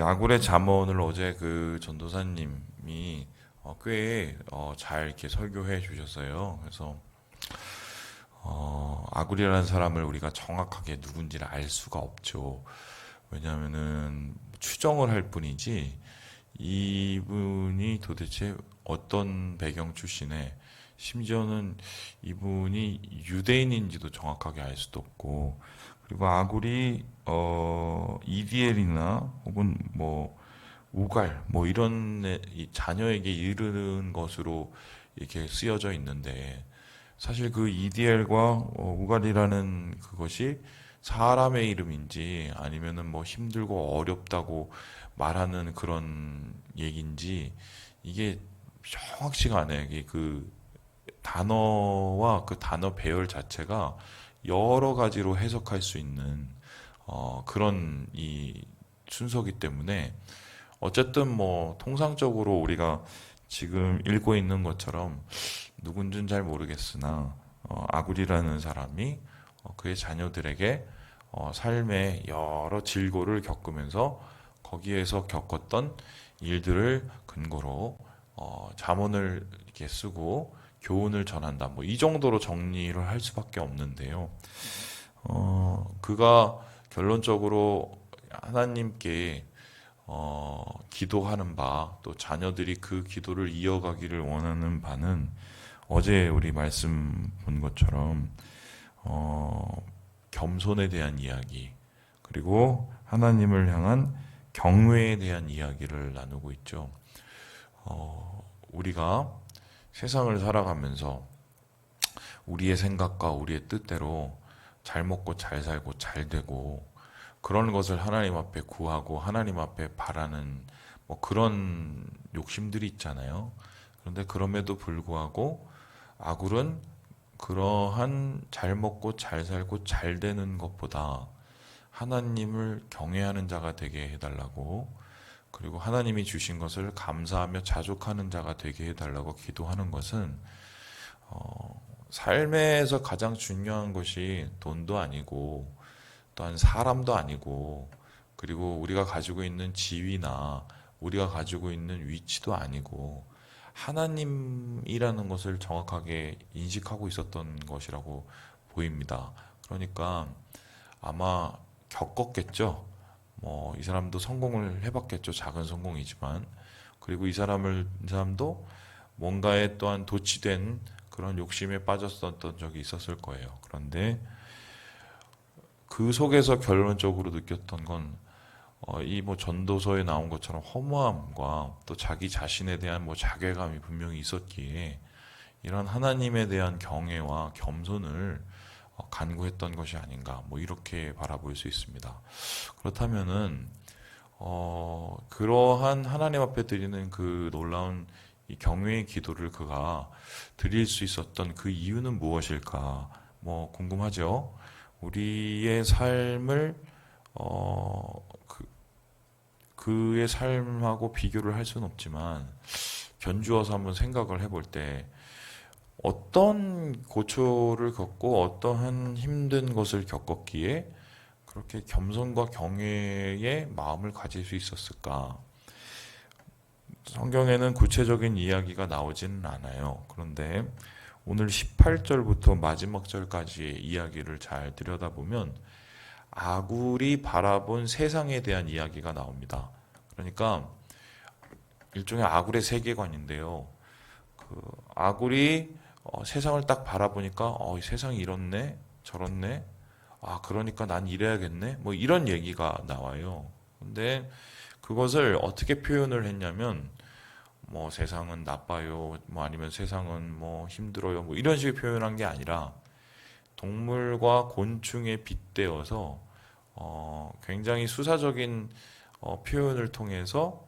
이 아굴의 잠언을 어제 그 전도사님이 어, 꽤잘 이렇게 설교해 주셨어요. 그래서 어, 아굴이라는 사람을 우리가 정확하게 누군지를 알 수가 없죠. 왜냐하면은 추정을 할 뿐이지 이분이 도대체 어떤 배경 출신에 심지어는 이분이 유대인인지도 정확하게 알 수도 없고 그리고 아굴이 어 이디엘이나 혹은 뭐 우갈 뭐 이런 자녀에게 이르는 것으로 이렇게 쓰여져 있는데 사실 그 이디엘과 어, 우갈이라는 그것이 사람의 이름인지 아니면은 뭐 힘들고 어렵다고 말하는 그런 얘기인지 이게 정확치가 않아요. 이게 그 단어와 그 단어 배열 자체가 여러 가지로 해석할 수 있는 어, 그런 이 순서기 때문에 어쨌든 뭐 통상적으로 우리가 지금 읽고 있는 것처럼 누군지는 잘 모르겠으나 어, 아굴이라는 사람이 어, 그의 자녀들에게 어, 삶의 여러 질고를 겪으면서 거기에서 겪었던 일들을 근거로 어, 잠언을 이렇게 쓰고 교훈을 전한다. 뭐 이 정도로 정리를 할 수밖에 없는데요. 어, 그가 결론적으로 하나님께 어, 기도하는 바, 또 자녀들이 그 기도를 이어가기를 원하는 바는 어제 우리 말씀 본 것처럼 어, 겸손에 대한 이야기, 그리고 하나님을 향한 경외에 대한 이야기를 나누고 있죠. 어, 우리가 세상을 살아가면서 우리의 생각과 우리의 뜻대로 잘 먹고 잘 살고 잘 되고 그런 것을 하나님 앞에 구하고 하나님 앞에 바라는 뭐 그런 욕심들이 있잖아요. 그런데 그럼에도 불구하고 아굴은 그러한 잘 먹고 잘 살고 잘 되는 것보다 하나님을 경외하는 자가 되게 해달라고 그리고 하나님이 주신 것을 감사하며 자족하는 자가 되게 해달라고 기도하는 것은 어, 삶에서 가장 중요한 것이 돈도 아니고 또한 사람도 아니고 그리고 우리가 가지고 있는 지위나 우리가 가지고 있는 위치도 아니고 하나님이라는 것을 정확하게 인식하고 있었던 것이라고 보입니다. 그러니까 아마 겪었겠죠. 뭐 이 사람도 성공을 해봤겠죠. 작은 성공이지만 그리고 이 사람을 이 사람도 뭔가에 또한 도취된 그런 욕심에 빠졌었던 적이 있었을 거예요. 그런데 그 속에서 결론적으로 느꼈던 건 어, 이 뭐 전도서에 나온 것처럼 허무함과 또 자기 자신에 대한 뭐 자괴감이 분명히 있었기에 이런 하나님에 대한 경외와 겸손을 어, 간구했던 것이 아닌가 뭐 이렇게 바라볼 수 있습니다. 그렇다면은 어, 그러한 하나님 앞에 드리는 그 놀라운 이 경외의 기도를 그가 드릴 수 있었던 그 이유는 무엇일까? 뭐 궁금하죠? 우리의 삶을 어, 그, 그의 삶하고 비교를 할 수는 없지만 견주어서 한번 생각을 해볼 때 어떤 고초를 겪고 어떠한 힘든 것을 겪었기에 그렇게 겸손과 경외의 마음을 가질 수 있었을까? 성경에는 구체적인 이야기가 나오지는 않아요. 그런데 오늘 18절부터 마지막 절까지의 이야기를 잘 들여다보면 아굴이 바라본 세상에 대한 이야기가 나옵니다. 그러니까 일종의 아굴의 세계관인데요. 그 아굴이 어, 세상을 딱 바라보니까 어, 이 세상이 이렇네, 저렇네. 아, 그러니까 난 이래야겠네. 뭐 이런 얘기가 나와요. 근데 그것을 어떻게 표현을 했냐면 뭐 세상은 나빠요. 뭐 아니면 세상은 뭐 힘들어요. 뭐 이런 식의 표현한 게 아니라 동물과 곤충에 빗대어서 어, 굉장히 수사적인 어, 표현을 통해서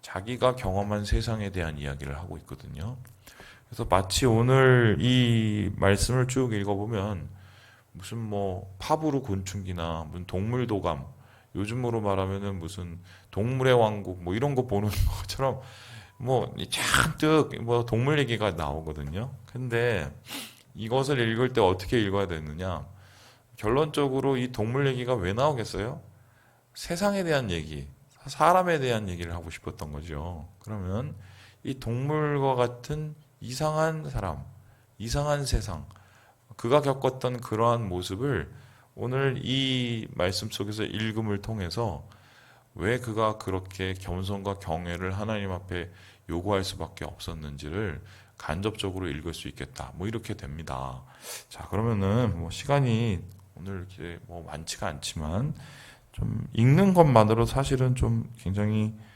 자기가 경험한 세상에 대한 이야기를 하고 있거든요. 그래서 마치 오늘 이 말씀을 쭉 읽어보면 무슨 뭐 파브르 곤충기나 무슨 동물 도감 요즘으로 말하면은 무슨 동물의 왕국 뭐 이런 거 보는 것처럼 뭐 잔뜩 뭐 동물 얘기가 나오거든요. 근데 이것을 읽을 때 어떻게 읽어야 되느냐? 결론적으로 이 동물 얘기가 왜 나오겠어요? 세상에 대한 얘기. 사람에 대한 얘기를 하고 싶었던 거죠. 그러면 이 동물과 같은 이상한 사람, 이상한 세상, 그가 겪었던 그러한 모습을 오늘 이 말씀 속에서 읽음을 통해서 왜 그가 그렇게 겸손과 경외를 하나님 앞에 요구할 수밖에 없었는지를 간접적으로 읽을 수 있겠다. 뭐 이렇게 됩니다. 자, 그러면은 뭐 시간이 오늘 이렇게 뭐 많지가 않지만 좀 읽는 것만으로 사실은 좀 굉장히 예,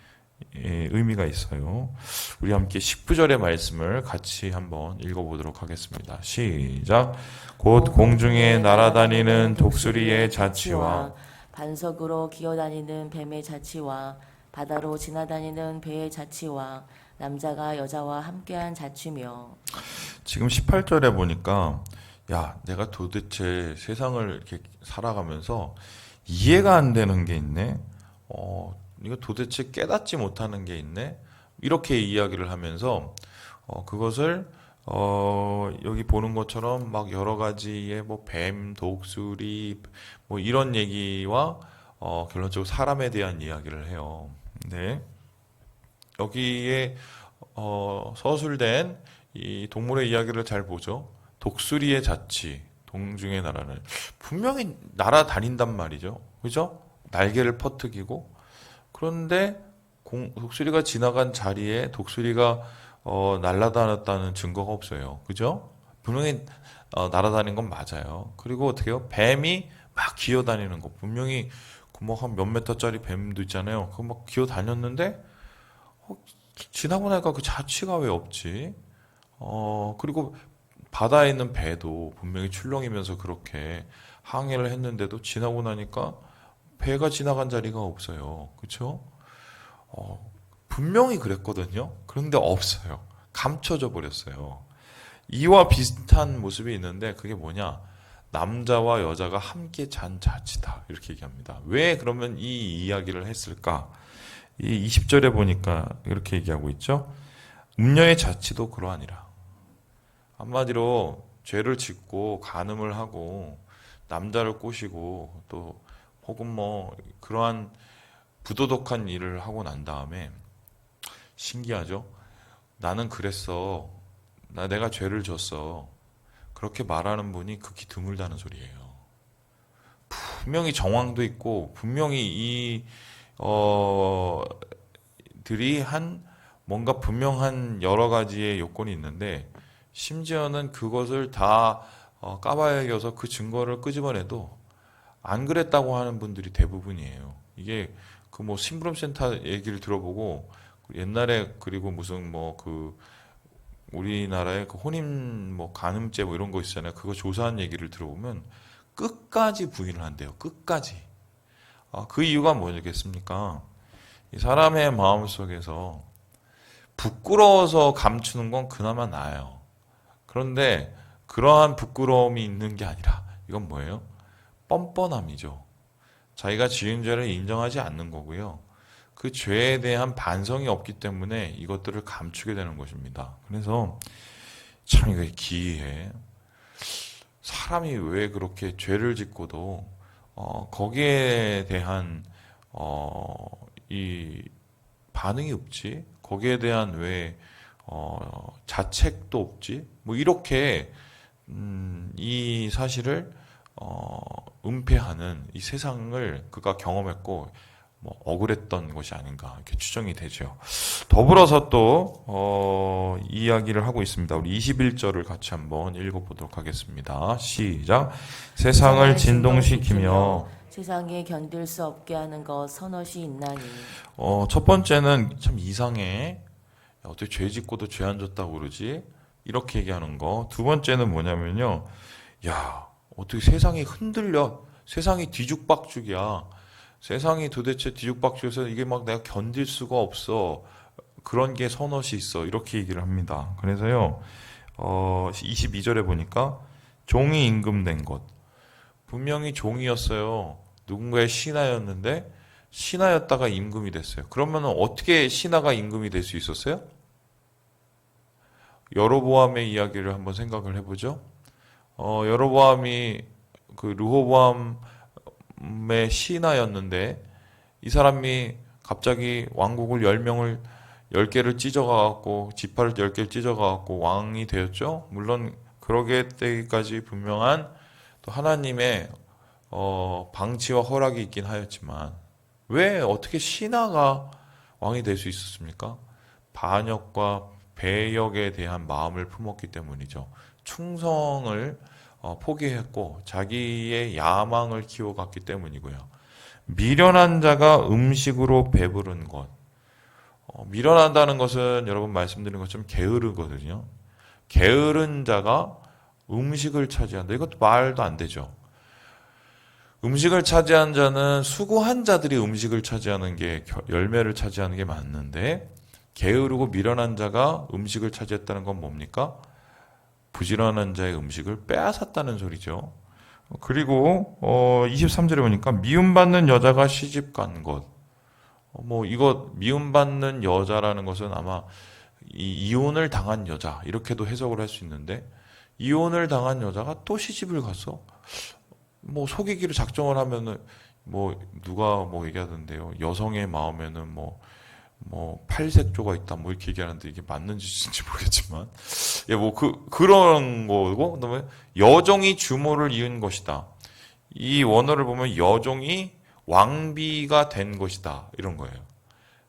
의미가 있어요. 우리 함께 19절의 말씀을 같이 한번 읽어보도록 하겠습니다. 시작. 곧 공중에 날아다니는 독수리의 자치와 반석으로 기어다니는 뱀의 자치와 바다로 지나다니는 배의 자치와 남자가 여자와 함께한 자치며 지금 18절에 보니까 야, 내가 도대체 세상을 이렇게 살아가면서 이해가 안 되는 게 있네. 어, 이거 도대체 깨닫지 못하는 게 있네. 이렇게 이야기를 하면서 어, 그것을 어, 여기 보는 것처럼 막 여러 가지의 뭐 뱀, 독수리 뭐 이런 얘기와 어, 결론적으로 사람에 대한 이야기를 해요. 근데 여기에 어, 서술된 이 동물의 이야기를 잘 보죠. 독수리의 자치, 동중의 나라는 분명히 날아다닌단 말이죠. 그죠? 날개를 퍼뜨기고 그런데 공- 독수리가 지나간 자리에 독수리가 어, 날아다녔다는 증거가 없어요. 그죠? 분명히 어, 날아다닌 건 맞아요. 그리고 어떻게요? 뱀이 막 기어다니는 거 분명히 뭐한 몇 메터짜리 뱀도 있잖아요. 그거 막 기어다녔는데 어, 지나고 나니까 그 자취가 왜 없지? 어, 그리고 바다에 있는 배도 분명히 출렁이면서 그렇게 항해를 했는데도 지나고 나니까 배가 지나간 자리가 없어요. 그쵸? 어, 분명히 그랬거든요. 그런데 없어요. 감춰져 버렸어요. 이와 비슷한 모습이 있는데 그게 뭐냐? 남자와 여자가 함께 잔 자치다. 이렇게 얘기합니다. 왜 그러면 이 이야기를 했을까? 이 20절에 보니까 이렇게 얘기하고 있죠. 음녀의 자치도 그러하니라. 한마디로 죄를 짓고 간음을 하고 남자를 꼬시고 또 혹은 뭐 그러한 부도덕한 일을 하고 난 다음에 신기하죠? 나는 그랬어. 나 내가 죄를 졌어. 그렇게 말하는 분이 극히 드물다는 소리예요. 분명히 정황도 있고 분명히 이 어, 들이 한 뭔가 분명한 여러 가지의 요건이 있는데 심지어는 그것을 다 어, 까발려서 그 증거를 끄집어내도 안 그랬다고 하는 분들이 대부분이에요. 이게 그 뭐 심부름 센터 얘기를 들어보고 옛날에 그리고 무슨 뭐 그 우리나라의 그 혼인 뭐 간음죄 뭐 이런 거 있잖아요. 그거 조사한 얘기를 들어보면 끝까지 부인을 한대요. 끝까지. 아, 그 이유가 뭐겠습니까? 이 사람의 마음 속에서 부끄러워서 감추는 건 그나마 나아요. 그런데 그러한 부끄러움이 있는 게 아니라 이건 뭐예요? 뻔뻔함이죠. 자기가 지은 죄를 인정하지 않는 거고요. 그 죄에 대한 반성이 없기 때문에 이것들을 감추게 되는 것입니다. 그래서 참 이거 기이해. 사람이 왜 그렇게 죄를 짓고도 어, 거기에 대한 어, 이 반응이 없지? 거기에 대한 왜 어, 자책도 없지? 뭐 이렇게 음, 이 사실을 어, 은폐하는 이 세상을 그가 경험했고 뭐 억울했던 것이 아닌가 이렇게 추정이 되죠. 더불어서 또 어, 이야기를 하고 있습니다. 우리 21절을 같이 한번 읽어보도록 하겠습니다. 시작. 세상을 진동시키며 세상에 견딜 수 없게 하는 것 선엇이 있나니 어, 첫 번째는 참 이상해. 야, 어떻게 죄 짓고도 죄 안 졌다고 그러지? 이렇게 얘기하는 거. 두 번째는 뭐냐면요. 야, 어떻게 세상이 흔들려. 세상이 뒤죽박죽이야. 세상이 도대체 뒤죽박죽해서 이게 막 내가 견딜 수가 없어. 그런 게 선엇이 있어. 이렇게 얘기를 합니다. 그래서요, 어, 22절에 보니까 종이 임금된 것. 분명히 종이었어요. 누군가의 신하였는데 신하였다가 임금이 됐어요. 그러면 어떻게 신하가 임금이 될 수 있었어요? 여로보암의 이야기를 한번 생각을 해보죠. 어, 여로보암이 그 르호보암의 신하였는데 이 사람이 갑자기 왕국을 10명을 10개를 찢어가 갖고 지파를 10개를 찢어가 갖고 왕이 되었죠. 물론 그러게 때까지 분명한 또 하나님의 어, 방치와 허락이 있긴 하였지만 왜 어떻게 신하가 왕이 될 수 있었습니까? 반역과 배역에 대한 마음을 품었기 때문이죠. 충성을 어, 포기했고 자기의 야망을 키워갔기 때문이고요. 미련한 자가 음식으로 배부른 것. 어, 미련한다는 것은 여러분 말씀드린 것처럼 게으르거든요. 게으른 자가 음식을 차지한다. 이것도 말도 안 되죠. 음식을 차지한 자는 수고한 자들이 음식을 차지하는 게 겨- 열매를 차지하는 게 맞는데 게으르고 미련한 자가 음식을 차지했다는 건 뭡니까? 부지런한 자의 음식을 빼앗았다는 소리죠. 그리고 어 23절에 보니까 미움받는 여자가 시집 간 것. 어, 뭐 이거 미움받는 여자라는 것은 아마 이 이혼을 당한 여자 이렇게도 해석을 할 수 있는데 이혼을 당한 여자가 또 시집을 갔어. 뭐 속이기로 작정을 하면은 뭐 누가 뭐 얘기하던데요. 여성의 마음에는 뭐 뭐 팔색조가 있다 뭐 이렇게 얘기하는데 이게 맞는지 진지 모르겠지만 예 뭐 그 그런 거고 그다음에 여종이 주모를 이은 것이다. 이 원어를 보면 여종이 왕비가 된 것이다 이런 거예요.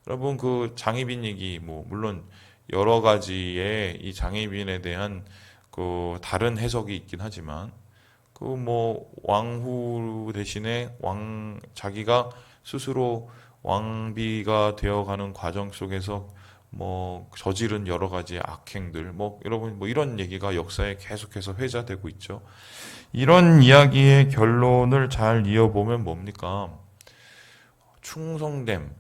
여러분 그 장희빈 얘기 뭐 물론 여러 가지의 이 장희빈에 대한 그 다른 해석이 있긴 하지만 그 뭐 왕후 대신에 왕 자기가 스스로 왕비가 되어가는 과정 속에서 뭐 저지른 여러 가지 악행들 뭐 여러분 뭐 이런 얘기가 역사에 계속해서 회자되고 있죠. 이런 이야기의 결론을 잘 이어보면 뭡니까? 충성됨,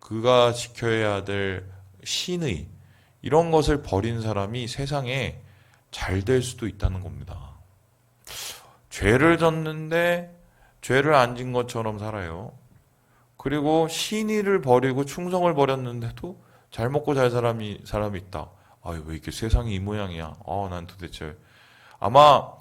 그가 지켜야 될 신의 이런 것을 버린 사람이 세상에 잘 될 수도 있다는 겁니다. 죄를 졌는데 죄를 안 진 것처럼 살아요. 그리고 신의를 버리고 충성을 버렸는데도 잘 먹고 잘 사람이 사람이 있다. 아유 왜 이렇게 세상이 이 모양이야? 아, 난 도대체 아마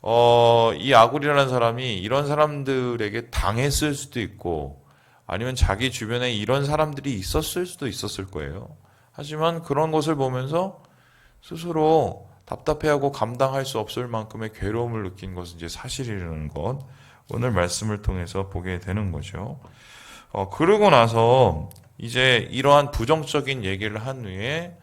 어, 이 아굴이라는 사람이 이런 사람들에게 당했을 수도 있고 아니면 자기 주변에 이런 사람들이 있었을 수도 있었을 거예요. 하지만 그런 것을 보면서 스스로 답답해하고 감당할 수 없을 만큼의 괴로움을 느낀 것은 이제 사실이라는 것. 오늘 말씀을 통해서 보게 되는 거죠. 어, 그러고 나서 이제 이러한 부정적인 얘기를 한 후에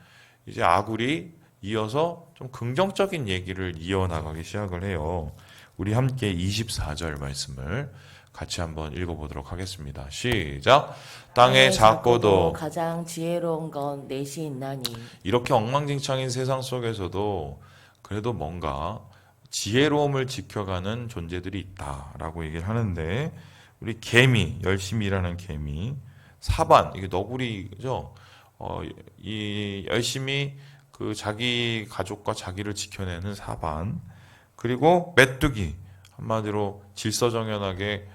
이제 아굴이 이어서 좀 긍정적인 얘기를 이어나가기 시작을 해요. 우리 함께 24절 말씀을 같이 한번 읽어보도록 하겠습니다. 시작. 땅에 작고도 가장 지혜로운 건 넷이 있나니 이렇게 엉망진창인 세상 속에서도 그래도 뭔가 지혜로움을 지켜가는 존재들이 있다라고 얘기를 하는데 우리 개미 열심히 일하는 개미 사반 이게 너구리죠. 어, 이 열심히 그 자기 가족과 자기를 지켜내는 사반 그리고 메뚜기 한마디로 질서정연하게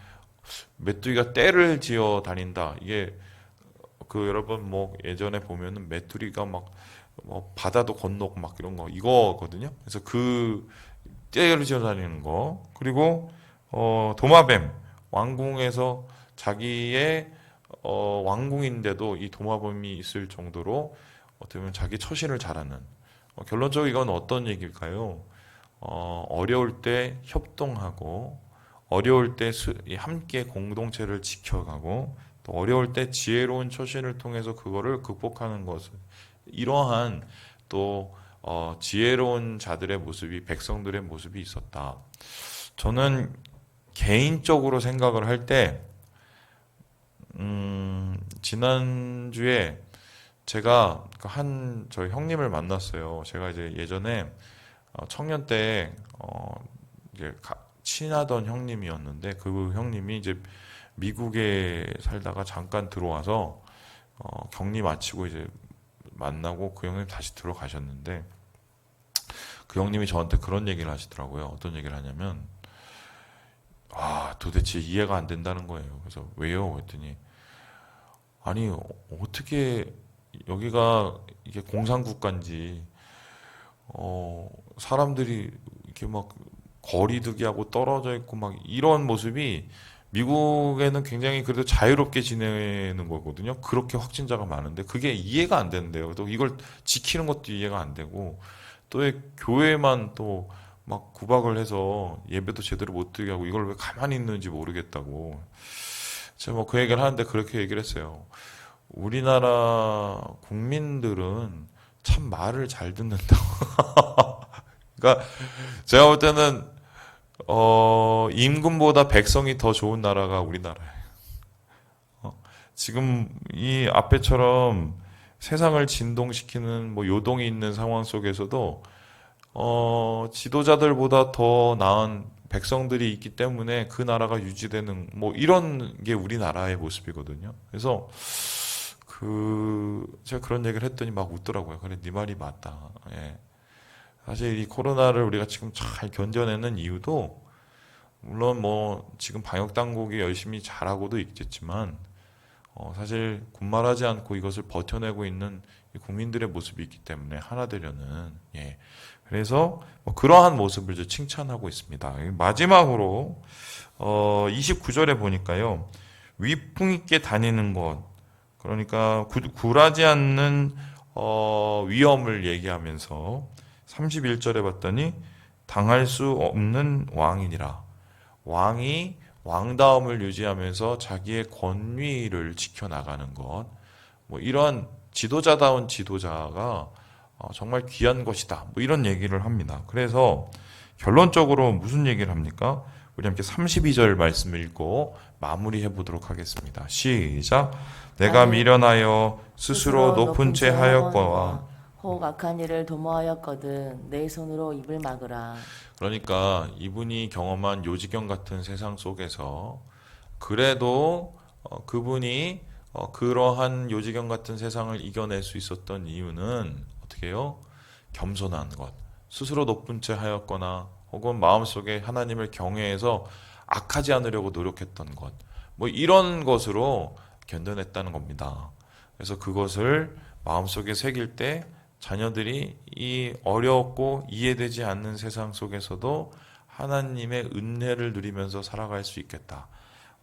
메뚜기가 떼를 지어 다닌다. 이게 그 여러분 뭐 예전에 보면은 메뚜기가 막 뭐 바다도 건너고 막 이런 거 이거거든요. 그래서 그 떼를 지어 다니는 거 그리고 어 도마뱀 왕궁에서 자기의 어 왕궁인데도 이 도마뱀이 있을 정도로 어떻게 보면 자기 처신을 잘하는 어, 결론적으로 이건 어떤 얘기일까요? 어 어려울 때 협동하고 어려울 때 수- 이 함께 공동체를 지켜가고 또 어려울 때 지혜로운 처신을 통해서 그거를 극복하는 것은 이러한 또 어, 지혜로운 자들의 모습이 백성들의 모습이 있었다. 저는 개인적으로 생각을 할 때, 음, 지난주에 제가 그한저 형님을 만났어요. 제가 이제 예전에 어, 청년 때 어, 이제 가- 친하던 형님이었는데 그 형님이 이제 미국에 살다가 잠깐 들어와서 어, 격리 마치고 이제 만나고 그 형님 다시 들어가셨는데 그 형님이 저한테 그런 얘기를 하시더라고요. 어떤 얘기를 하냐면 아 도대체 이해가 안 된다는 거예요. 그래서 왜요? 그랬더니 아니 어- 어떻게 여기가 이게 공산 국가인지 어 사람들이 이렇게 막 거리두기하고 떨어져 있고 막 이런 모습이 미국에는 굉장히 그래도 자유롭게 지내는 거거든요. 그렇게 확진자가 많은데 그게 이해가 안 되는데요. 또 이걸 지키는 것도 이해가 안 되고 또왜 교회만 또 막 구박을 해서 예배도 제대로 못 드리게 하고 이걸 왜 가만히 있는지 모르겠다고. 제가 뭐 그 얘기를 하는데 그렇게 얘기를 했어요. 우리나라 국민들은 참 말을 잘 듣는다고. 그러니까 제가 볼 때는 어, 임금보다 백성이 더 좋은 나라가 우리나라예요. 어, 지금 이 앞에처럼 세상을 진동시키는 뭐 요동이 있는 상황 속에서도 어, 지도자들보다 더 나은 백성들이 있기 때문에 그 나라가 유지되는 뭐 이런 게 우리나라의 모습이거든요. 그래서 그 제가 그런 얘기를 했더니 막 웃더라고요. 그래 네 말이 맞다. 예. 사실 이 코로나를 우리가 지금 잘 견뎌내는 이유도 물론 뭐 지금 방역 당국이 열심히 잘하고도 있겠지만 어 사실 군말하지 않고 이것을 버텨내고 있는 이 국민들의 모습이 있기 때문에 하나 되려는 예. 그래서 뭐 그러한 모습을 칭찬하고 있습니다. 마지막으로 어 29절에 보니까요. 위풍 있게 다니는 것 그러니까 구, 굴하지 않는 어 위험을 얘기하면서 31절에 봤더니 당할 수 없는 왕이니라. 왕이 왕다움을 유지하면서 자기의 권위를 지켜나가는 것. 뭐 이런 지도자다운 지도자가 어, 정말 귀한 것이다. 뭐 이런 얘기를 합니다. 그래서 결론적으로 무슨 얘기를 합니까? 우리 함께 32절 말씀을 읽고 마무리해 보도록 하겠습니다. 시작. 내가 미련하여 스스로 높은 채 하였거와 혹 악한 일을 도모하였거든 내 손으로 입을 막으라. 그러니까 이분이 경험한 요지경 같은 세상 속에서 그래도 어, 그분이 어, 그러한 요지경 같은 세상을 이겨낼 수 있었던 이유는 어떻게 해요? 겸손한 것. 스스로 높은 채 하였거나 혹은 마음속에 하나님을 경외해서 악하지 않으려고 노력했던 것. 뭐 이런 것으로 견뎌냈다는 겁니다. 그래서 그것을 마음속에 새길 때 자녀들이 이 어렵고 이해되지 않는 세상 속에서도 하나님의 은혜를 누리면서 살아갈 수 있겠다.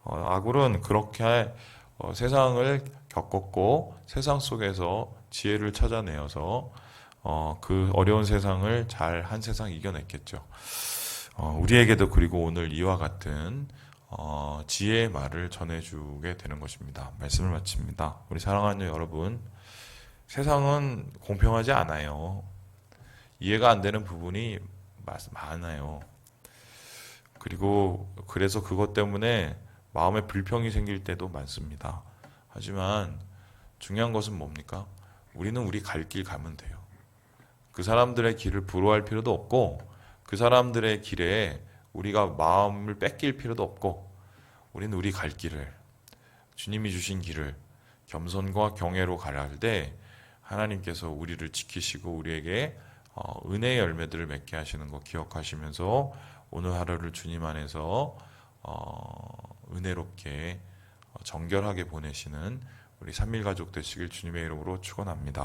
어, 아굴은 그렇게 어, 세상을 겪었고 세상 속에서 지혜를 찾아내어서 어, 그 어려운 세상을 잘 한 세상 이겨냈겠죠. 어, 우리에게도 그리고 오늘 이와 같은 어, 지혜의 말을 전해주게 되는 것입니다. 말씀을 마칩니다. 우리 사랑하는 여러분, 세상은 공평하지 않아요. 이해가 안 되는 부분이 마- 많아요. 그리고 그래서 그것 때문에 마음에 불평이 생길 때도 많습니다. 하지만 중요한 것은 뭡니까? 우리는 우리 갈 길 가면 돼요. 그 사람들의 길을 부러워할 필요도 없고 그 사람들의 길에 우리가 마음을 뺏길 필요도 없고 우리는 우리 갈 길을 주님이 주신 길을 겸손과 경애로 가할 때 하나님께서 우리를 지키시고 우리에게 어, 은혜의 열매들을 맺게 하시는 거 기억하시면서 오늘 하루를 주님 안에서 어, 은혜롭게 어, 정결하게 보내시는 우리 삼일 가족 되시길 주님의 이름으로 축원합니다.